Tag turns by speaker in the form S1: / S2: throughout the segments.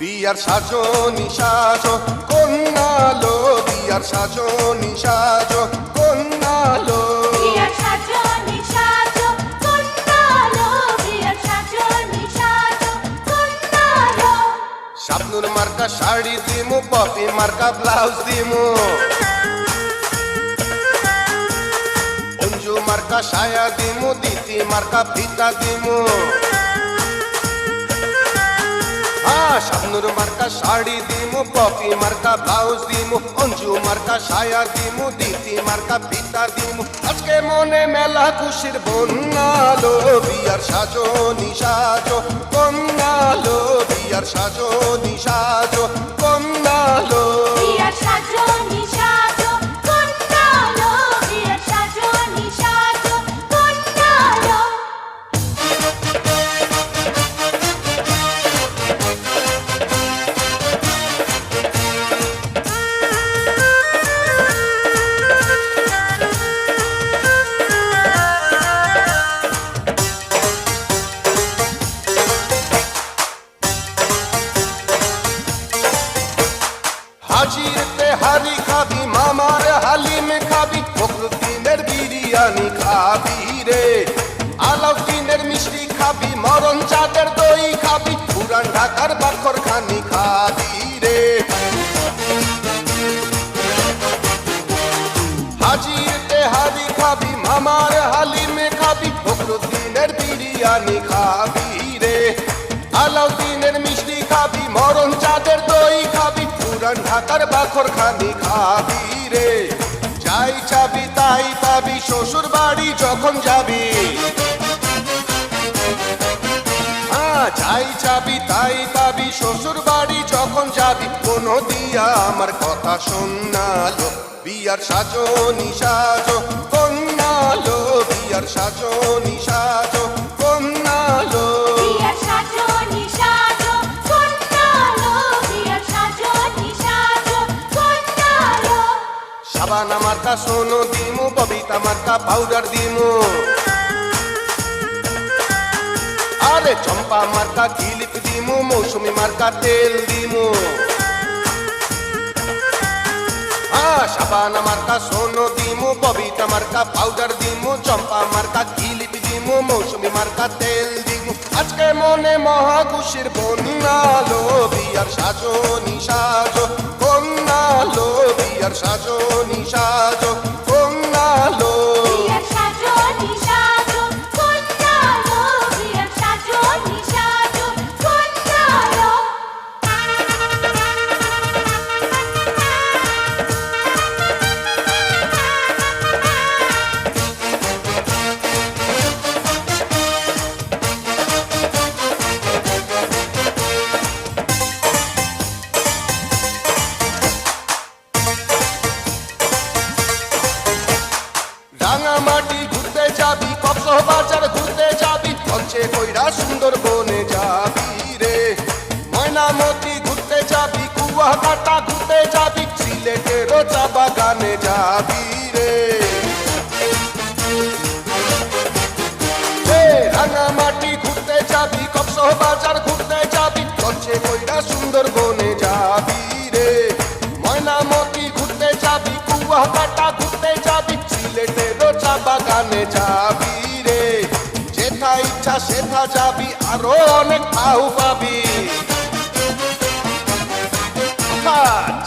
S1: বিয়ার সাজনি সাজো কন্যালো বিয়ার সাজনি সাজো কন্যালো
S2: বিয়ার সাজো সাজনি সাজো
S1: শাবনুর মার্কা শাড়ি দিমু পপি মার্কা ব্লাউজ দিমু। অঞ্জু মার্কা সায়া দিমু দিতি মার্কা ফিতা দিমু। শাবনুর মার্কা, শাড়ি দিমু, পপি মার্কা, ব্লাউজ দিমু, অঞ্জু মার্কা, সায়া দিমু, দিতি মার্কা, পিতা দিমু। আজকে মনে মেলা খুশির বন্যালো বিয়ার সাজো, নিসাজো কন্যালো বিয়ার সাজো, নিসাজো কন্যালো হাজিরতে হারি খাবি, মামার হালিম খাবি, ফখরুদ্দিনের বিরিয়ানি খাবি রে। আলাউদ্দিনের মিষ্টি খাবি, মরণ চাঁদের দই খাবি, পুরান ঢাকার বাখর খানি খাবি রে। হাজিরতে হারি খাবি, মামার হালিমে খাবি, ফখরুদ্দিনের বিরিয়ানি খাবি রে। আলাউদ্দিনের মিষ্টি খাবি, মরণ চাঁদের দই খাবি পুরান ঢাকার বাখর খানি খাবি রে। যাই চাবি, তাই পাবি শ্বশুর বাড়ি যখন যাবি। যাই যাবি তাই পাবি শ্বশুর বাড়ি যখন যাবি। কোনো দিয়া আমার কথা শোনালো, বিয়ার সাজো, নিসাজো, কন্যালো, বিয়ার সাজো সোনো দিমু ববিতা মার্কা পাউডার দিমু। আরে চম্পা মার্কা কিলিপ দিমু, মৌসুমি মার্কা তেল দিমু। সাবানা মার্কা সোনো দিমু ববিতা মার্কা পাউডার দিমু, চম্পা মার্কা কিলিপ দিমু, মৌসুমি মার্কা তেল দিমু। আজকে মনে মহা খুশির বন্যালো, বিয়ার সাজো নিসাজো কন্যালো বিয়ার সাজো নিসাজো কন্যালো রাঙামাটি ঘুরতে যাবি, কক্সবাজার ঘুরতে যাবি পঞ্চে কইরা সুন্দর বনে যাবি রে। ময়নামতি ঘুরতে যাবি, কুয়াকাটা ঘুরতে যাবি, সিলেটের চা বাগানে যাবি রে। রাঙামাটি ঘুরতে যাবি, কক্সবাজার ঘুরতে যাবি পঞ্চে কইরা সুন্দর বনে যাবি রে। ময়নামতি ঘুরতে যাবি, কুয়াকাটা ঘুরতে বাগানে যাবি রে। যেথা ইচ্ছা সেথা যাবি, আরও অনেক পাউ পাবি।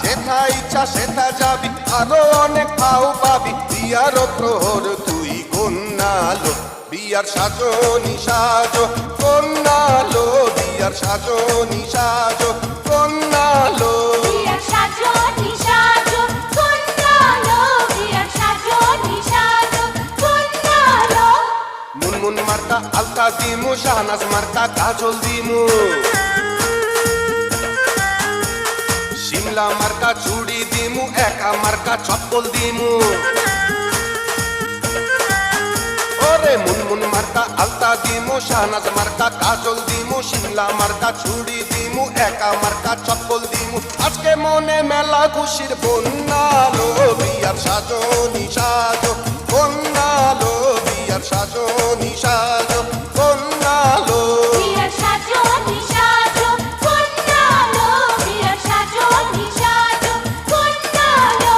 S1: যেথা ইচ্ছা সেথা যাবি, আরও অনেক পাউ পাবি। বিয়ার প্রহর, তুই কন্যালো বিয়ার সাজো, নিসাজো কন্যালো বিয়ার সাজো, নিসাজো কন্যালো মার্কা আলতা দিমু, শাহনাজ মার্কা কাজল দিমু। শিমলা মার্কা চুড়ি দিমু, একা মার্কা চপ্পল দিমু। ওরে মুনমুন মার্কা আলতা দিমু, শাহনাজ মার্কা কাজল দিমু, শিমলা মার্কা চুড়ি দিমু, একা মার্কা চপ্পল দিমু। আজকে মনে মেলা খুশির বন্যালো বিয়ার সাজো। নিসাজো বন্যালো বিয়ার সাজো। নিসাজো